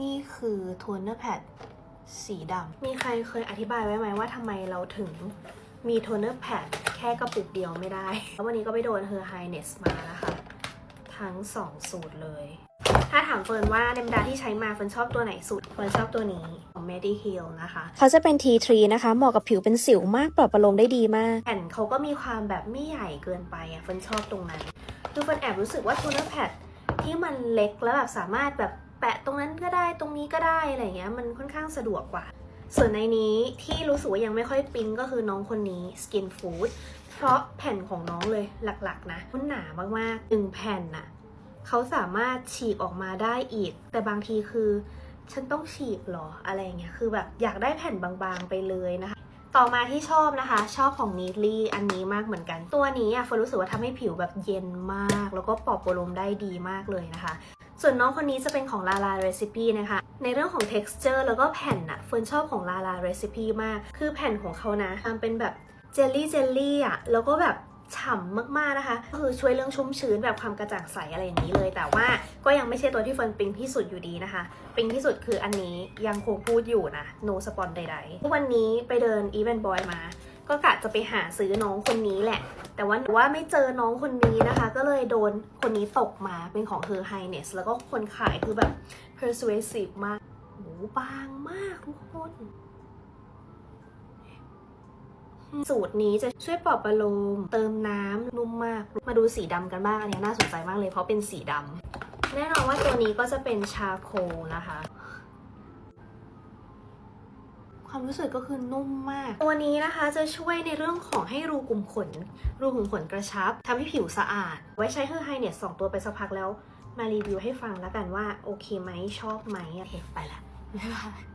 นี่คือโทนเนอร์แพดสีดำ มีใครเคยอธิบายไว้ไหมว่าทำไมเราถึงมีโทนเนอร์แพดแค่กระปุกเดียวไม่ได้ แล้ววันนี้ก็ไปโดน Her Highness มานะคะ ทั้ง 2 สูตรเลย ถ้าถามเฟิร์นว่าในบรรดาที่ใช้มาเฟิร์นชอบตัวไหนสุด เฟิร์นชอบตัวนี้ของ Medi Heal นะคะ เขาจะเป็น T3 นะคะ เหมาะกับผิวเป็นสิวมากปลอบประโลมได้ดีมาก แผ่นเขาก็มีความแบบไม่ใหญ่เกินไปอะเฟิร์นชอบตรงนั้น คือเฟิร์นแอบรู้สึกว่าโทนเนอร์แพดที่มันเล็กแล้วแบบสามารถแบบ แปะตรงนั้นก็ได้ตรงนี้ก็ได้อะไรเงี้ยมันค่อนข้างสะดวกกว่า ส่วนในนี้ที่รู้สึกว่ายังไม่ค่อยปิ๊งก็คือน้องคนนี้ Skin Food เพราะแผ่นของน้องเลยหลักๆนะมันหนามากๆหนึ่งแผ่นน่ะเขาสามารถฉีกออกมาได้อีก แต่บางทีคือ ฉันต้องฉีกหรออะไรเงี้ยคือแบบอยากได้แผ่นบางๆไปเลยนะคะต่อมาที่ชอบนะคะ ชอบของ Neatly อันนี้มากเหมือนกัน ตัวนี้อะเฟิร์นรู้สึกว่าทำให้ผิวแบบเย็นมาก แล้วก็ปลอบประโลมได้ดีมากเลยนะคะ ส่วนน้องคนนี้จะเป็นของ Lala Recipe นะคะ ในเรื่องของ texture แล้วก็แผ่นอะเฟิร์นชอบของ Lala Recipe มาก คือแผ่นของเขานะทำเป็นแบบเจลลี่เจลลี่อะแล้วก็แบบฉ่ำมากๆนะคะ ก็คือช่วยเรื่องชุ่มชื้นแบบความกระจ่างใสอะไรอย่างนี้เลย แต่ว่าก็ยังไม่ใช่ตัวที่เฟิร์นปิงที่สุดอยู่ดีนะคะ ปิงที่สุดคืออันนี้ยังคงพูดอยู่นะ no สปอนใดๆ วันนี้ไปเดิน Event Boy มา ก็กะจะไปหาซื้อน้องคนนี้แหละ แต่ว่าว่าไม่เจอน้องคนนี้นะคะ ก็เลยโดนคนนี้ตกมาเป็นของ Her Highness แล้วก็คนขายคือแบบ persuasive มากโหบางมากทุกคนสูตรนี้จะช่วยปลอบประโลม เติมน้ำนุ่มมาก มาดูสีดำกันบ้าง อันนี้น่าสนใจมากเลยเพราะเป็นสีดำแน่นอนว่าตัวนี้ก็จะเป็นชาโคนะคะ ความรู้สึกก็คือนุ่มมาก ตัวนี้นะคะจะช่วยในเรื่องของให้รูขุมขน รูขุมขนกระชับทำให้ผิวสะอาด ไว้ใช้เฮอร์ไฮเนี่ยสองตัวไปสักพักแล้ว มารีวิวให้ฟังแล้วกันว่าโอเคไหมชอบไหมโอเคไปละบ๊ายบาย